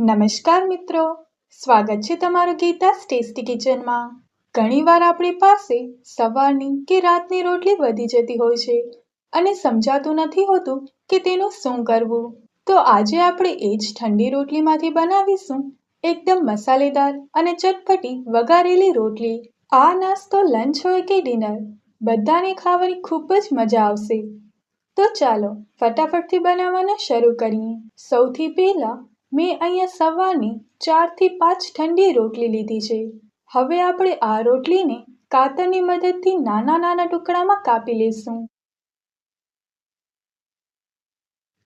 નમસ્કાર મિત્રો. સ્વાગત છે તમારું ગીતાસ ટેસ્ટી કિચનમાં ઘણીવાર આપણી પાસે સવારની કે રાતની રોટલી વધી જતી હોય છે અને સમજાતું નથી હોતું કે તેનું શું કરવું. તો આજે આપણે એ જ ઠંડી રોટલીમાંથી બનાવીશું એકદમ મસાલેદાર અને ચટપટી વઘારેલી રોટલી. આ નાસ્તો લંચ હોય કે ડિનર બધાને ખાવાની ખૂબ જ મજા આવશે. તો ચાલો ફટાફટથી બનાવવાનું શરૂ કરીએ. સૌથી પહેલા મેં અહીંયા સવારની ચારથી પાંચ ઠંડી રોટલી લીધી છે. હવે આપણે આ રોટલીને કાતરની મદદથી નાના નાના ટુકડામાં કાપી લઈશું.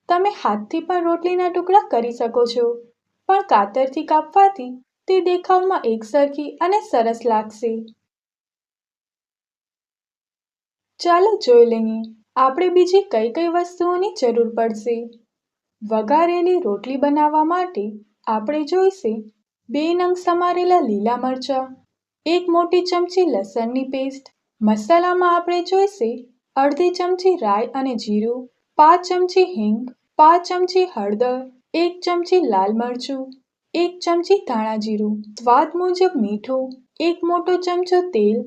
તમે હાથથી પણ રોટલીના ટુકડા કરી શકો છો, પણ કાતરથી કાપવાથી તે દેખાવમાં એકસરખી અને સરસ લાગશે. ચાલો જોઈ લઈએ, આપણે બીજી કઈ કઈ વસ્તુઓની જરૂર પડશે. વઘારેલી રોટલી બનાવવા માટે આપણે જોઈશે બે નંગ સમારેલા લીલા મરચાં, એક મોટી ચમચી લસણની પેસ્ટ. મસાલામાં આપણે જોઈશે અડધી ચમચી રાઈ અને જીરું, પાંચ ચમચી હિંગ, પાંચ ચમચી હળદર, એક ચમચી લાલ મરચું, એક ચમચી ધાણા જીરું. સ્વાદ મુજબ મીઠું, એક મોટો ચમચો તેલ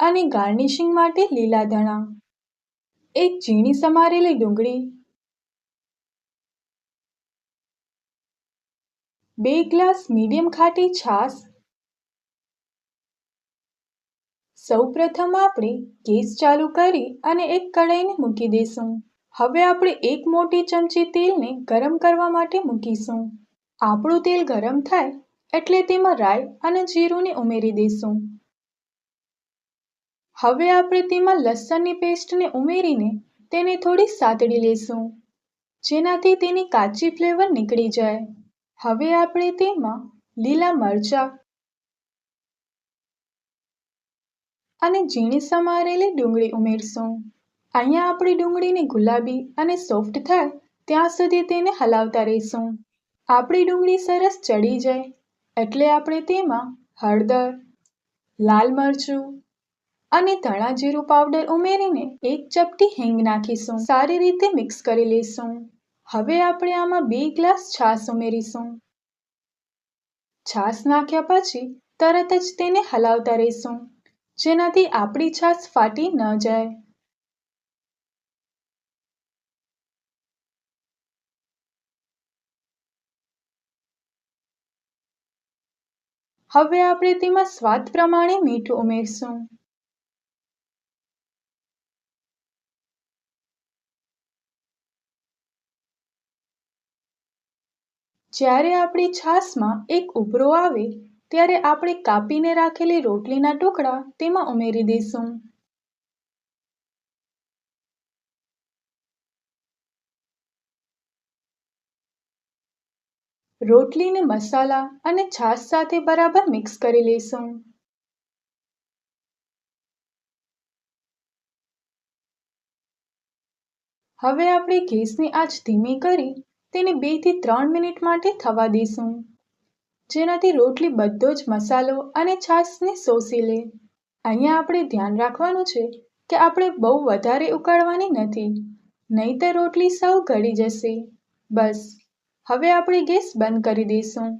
અને ગાર્નિશિંગ માટે લીલા ધાણા. એક ઝીણી સમારેલી ડુંગળી બે ગ્લાસ મીડિયમ ખાટી છાશ. સૌપ્રથમ આપણે ગેસ ચાલુ કરી અને એક કઢાઈને મૂકી દઈશું હવે આપણે એક મોટી ચમચી તેલને ગરમ કરવા માટે મૂકીશું. આપણું તેલ ગરમ થાય એટલે તેમાં રાઈ અને જીરુંને ઉમેરી દઈશું હવે આપણે તેમાં લસણની પેસ્ટને ઉમેરીને તેને થોડી સાતડી લઈશું જેનાથી તેની કાચી ફ્લેવર નીકળી જાય. હવે આપણે તેમાં લીલા મરચાં અને ઝીણી સમારેલી ડુંગળી ઉમેરશું. અહીંયા આપણી ડુંગળીને ગુલાબી અને સોફ્ટ થાય ત્યાં સુધી તેને હલાવતા રહીશું. આપણી ડુંગળી સરસ ચડી જાય એટલે આપણે તેમાં હળદર, લાલ મરચું અને ધણા જીરું પાવડર ઉમેરીને એક ચપટી હિંગ નાખીશું. સારી રીતે મિક્સ કરી લઈશું. હવે આપણે આમાં બે ગ્લાસ છાશ ઉમેરીશું. છાશ નાખ્યા પછી તરત જ તેને હલાવતા રહીશું, જેનાથી આપણી છાશ ફાટી ન જાય. હવે આપણે તેમાં સ્વાદ પ્રમાણે મીઠું ઉમેરશું. જ્યારે આપણી છાશમાં એક ઉભરો આવે, ત્યારે આપણે કાપીને રાખેલી રોટલીના ટુકડા તેમાં ઉમેરી દઈશું. રોટલીને મસાલા અને છાશ સાથે બરાબર મિક્સ કરી લઈશું. હવે આપણે ગેસની આંચ ધીમી કરી તેને બેથી ત્રણ મિનિટ માટે થવા દઈશું. જેનાથી રોટલી બધો જ મસાલો અને છાશને શોષી લે. અહીંયા આપણે ધ્યાન રાખવાનું છે કે આપણે બહુ વધારે ઉકાળવાની નથી, નહીંતર રોટલી સૌ ગળી જશે. બસ, હવે આપણે ગેસ બંધ કરી દઈશું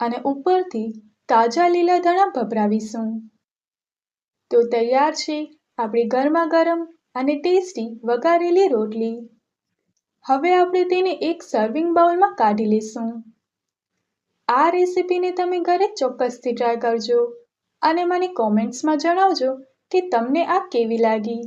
અને ઉપરથી તાજા લીલા ધાણા ભભરાવીશું. તો તૈયાર છે આપણી ગરમા ગરમ અને ટેસ્ટી વઘારેલી રોટલી. હવે આપણે તેને એક સર્વિંગ બાઉલમાં કાઢી લઈશું. આ રેસીપીને તમે ઘરે ચોક્કસથી ટ્રાય કરજો અને મને કોમેન્ટ્સમાં જણાવજો કે તમને આ કેવી લાગી.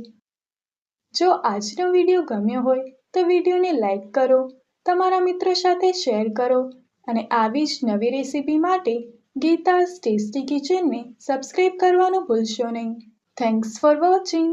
જો આજનો વીડિયો ગમ્યો હોય તો વિડીયોને લાઈક કરો, તમારા મિત્રો સાથે શેર કરો અને આવી જ નવી રેસીપી માટે ગીતાસ ટેસ્ટી કિચનને સબસ્ક્રાઈબ કરવાનું ભૂલશો નહીં. Thanks for watching